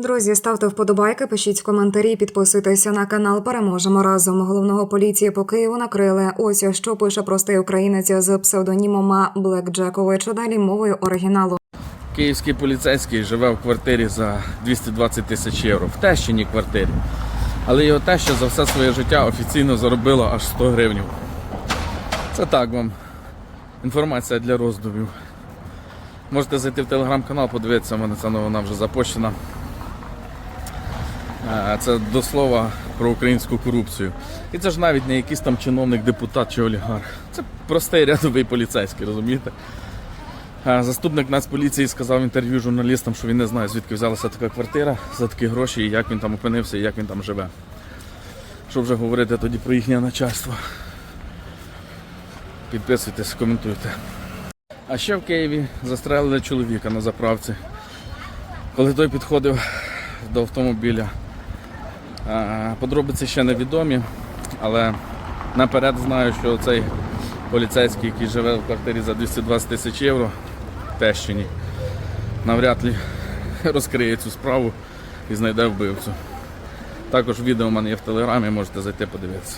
Друзі, ставте вподобайки, пишіть коментарі, підписуйтеся на канал. Переможемо разом. Головного поліції по Києву накрили. Ось що пише простий українець з псевдонімом Блек Джекович. Далі мовою оригіналу. Київський поліцейський живе в квартирі за 220 тисяч євро. В тещиній квартирі. Але його теща за все своє життя офіційно заробила аж 100 гривень. Це так вам. Інформація для роздумів. Можете зайти в телеграм-канал, подивитися, в мене ця новина вже запущена. Це до слова про українську корупцію. І це ж навіть не якийсь там чиновник, депутат чи олігарх. Це простий рядовий поліцейський, розумієте? Заступник Нацполіції сказав в інтерв'ю журналістам, що він не знає, звідки взялася така квартира за такі гроші, і як він там опинився, і як він там живе. Що вже говорити тоді про їхнє начальство. Підписуйтесь, коментуйте. А ще в Києві застрелили чоловіка на заправці. Коли той підходив до автомобіля. Подробиці ще невідомі, але наперед знаю, що цей поліцейський, який живе в квартирі за 220 тисяч євро в Тещині, навряд ли розкриє цю справу і знайде вбивцю. Також відео в мене є в телеграмі, можете зайти подивитися.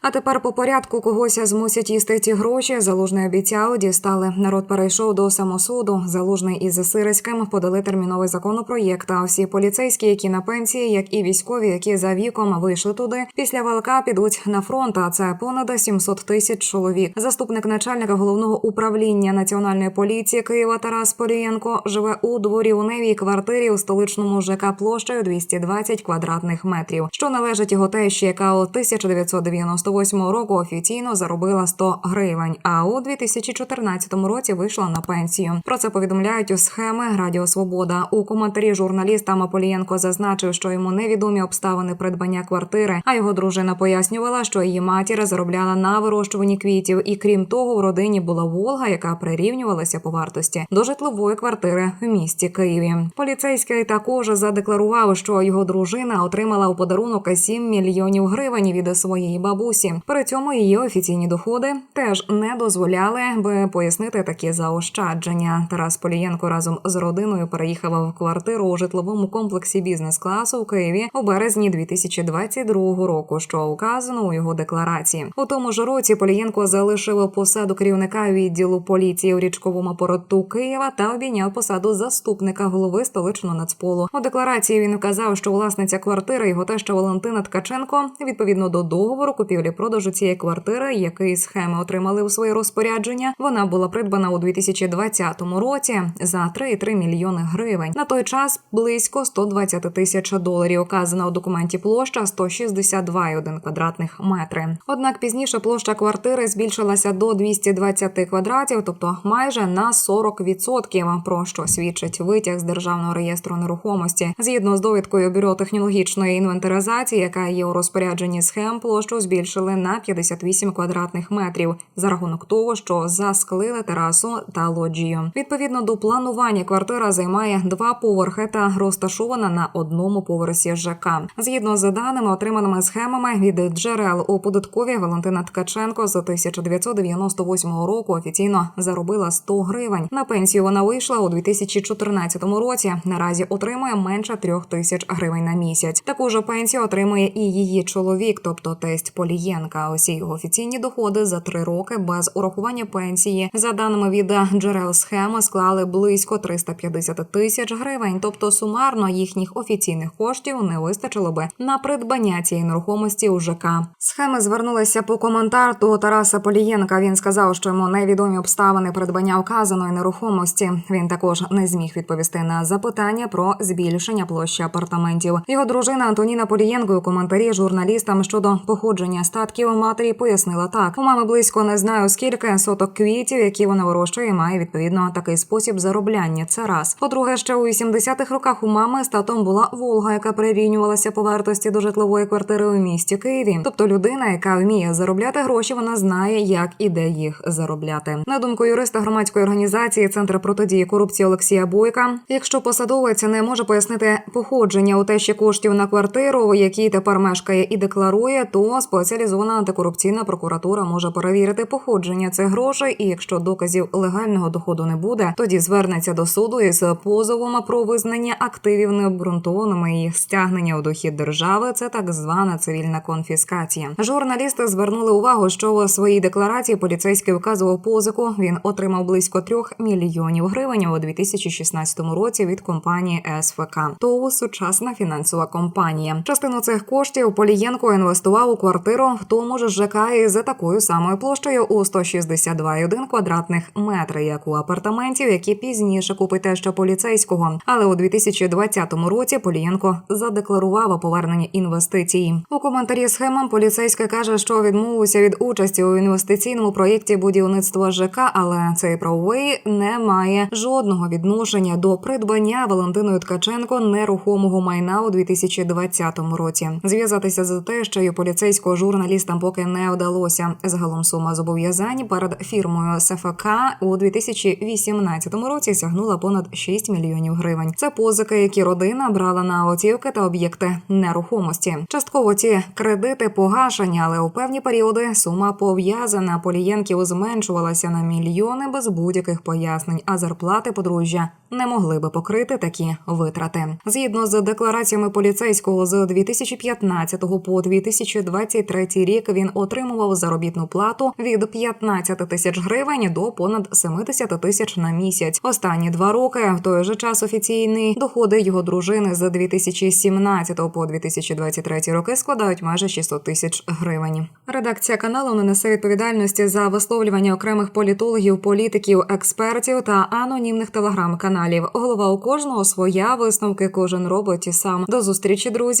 А тепер по порядку когось змусять їсти ті гроші. Залужний обіцяв, дістали. Народ перейшов до самосуду. Залужний із Сирицьким подали терміновий законопроєкт. А всі поліцейські, які на пенсії, як і військові, які за віком вийшли туди, після валка підуть на фронт. А це понад 700 тисяч чоловік. Заступник начальника головного управління національної поліції Києва Тарас Полієнко живе у дворівневій квартирі у столичному ЖК площею 220 квадратних метрів, що належить його тещі, яка у 1998 року офіційно заробила 100 гривень, а у 2014 році вийшла на пенсію. Про це повідомляють у схеми Радіо Свобода. У коментарі журналістам Аполієнко зазначив, що йому невідомі обставини придбання квартири, а його дружина пояснювала, що її матір заробляла на вирощуванні квітів, і крім того, в родині була Волга, яка прирівнювалася по вартості до житлової квартири в місті Києві. Поліцейський також задекларував, що його дружина отримала у подарунок 7 мільйонів гривень від своєї бабусі. При цьому її офіційні доходи теж не дозволяли би пояснити такі заощадження. Тарас Полієнко разом з родиною переїхав в квартиру у житловому комплексі бізнес-класу у Києві у березні 2022 року, що указано у його декларації. У тому ж році Полієнко залишив посаду керівника відділу поліції у річковому порту Києва та обійняв посаду заступника голови столичного нацполу. У декларації він вказав, що власниця квартири його теща Валентина Ткаченко відповідно до договору купівлі-продажу цієї квартири, який схеми отримали у своє розпорядження. Вона була придбана у 2020 році за 3,3 мільйони гривень. На той час близько 120 тисяч доларів. Указана у документі площа 162,1 квадратних метри. Однак пізніше площа квартири збільшилася до 220 квадратів, тобто майже на 40%, про що свідчить витяг з державного реєстру нерухомості. Згідно з довідкою бюро технологічної інвентаризації, яка є у розпорядженні схем, площу збільшили на 58 квадратних метрів за рахунок того, що засклили терасу та лоджію. Відповідно до планування, квартира займає два поверхи та розташована на одному поверсі ЖК. Згідно з даними, отриманими схемами від джерел у податковій Валентина Ткаченко з 1998 року офіційно заробила 100 гривень. На пенсію вона вийшла у 2014 році. Наразі отримує менше трьох тисяч гривень на місяць. Таку ж пенсію отримує і її чоловік, тобто тесть Полієнка. Усі його офіційні доходи за три роки без урахування пенсії, за даними від джерел схеми, склали близько 350 тисяч гривень. Тобто сумарно їхніх офіційних коштів не вистачило би на придбання цієї нерухомості у ЖК. Схеми звернулися по коментар до Тараса Полієнка. Він сказав, що йому невідомі обставини придбання вказаної нерухомості. Він також не зміг відповісти на запитання про збільшення площі апартаментів. Його дружина Антоніна Полієнко у коментарі журналістам щодо походження статків матері пояснила так: у мами близько не знаю скільки соток квітів, які вона вирощує, має відповідно такий спосіб заробляння. Це раз. По-друге, ще у 80-х роках у мами статом була Волга, яка прирівнювалася по вартості до житлової квартири у місті Києві. Тобто людина, яка вміє заробляти гроші, вона знає, як і де їх заробляти. На думку юриста громадської організації Центр протидії корупції Олексія Бойка, якщо посадовець не може пояснити походження у те, коштів на квартиру, в якій тепер мешкає і декларує, то спеціалізована антикорупційна прокуратура може перевірити походження цих грошей, і якщо доказів легального доходу не буде, тоді звернеться до суду із позовом про визнання активів необґрунтованими і стягнення у дохід держави. Це так звана цивільна конфіскація. Журналісти звернули увагу, що у своїй декларації поліцейський вказував позику. Він отримав близько трьох мільйонів гривень у 2016 році від компанії СФК. ТОВ сучасна фінансова компанія. Частину цих коштів Полієнко інвестував у квартиру в тому ж ЖК і за такою самою площею у 162,1 квадратних метри, як у апартаментів, які пізніше купить тещо поліцейського. Але у 2020 році Полієнко задекларував повернення інвестицій. У коментарі схемам поліцейський каже, що відмовився від участі у інвестиційному проєкті будівництва ЖК, але цей правовий не має жодного відношення до придбання Валентиною Ткаченко нерухомого майна у 2020 році. Зв'язатися з те, що поліцейського журналістам поки не вдалося. Загалом сума зобов'язань перед фірмою СФК у 2018 році сягнула понад 6 мільйонів гривень. Це позики, які родина брала на автівки та об'єкти нерухомості. Частково ці кредити погашені, але у певні періоди сума пов'язана полієнків зменшувалася на мільйони без будь-яких пояснень, а зарплати подружжя не могли би покрити такі витрати. Згідно з деклараціями поліцейського з 2015 по 2023 рік він отримував заробітну плату від 15 тисяч гривень до понад 70 тисяч на місяць. Останні два роки в той же час офіційні доходи його дружини з 2017 по 2023 роки складають майже 600 тисяч гривень. Редакція каналу не несе відповідальності за висловлювання окремих політологів, політиків, експертів та анонімних телеграм-каналів. Голова у кожного своя висновки кожен робить і сам. До зустрічі,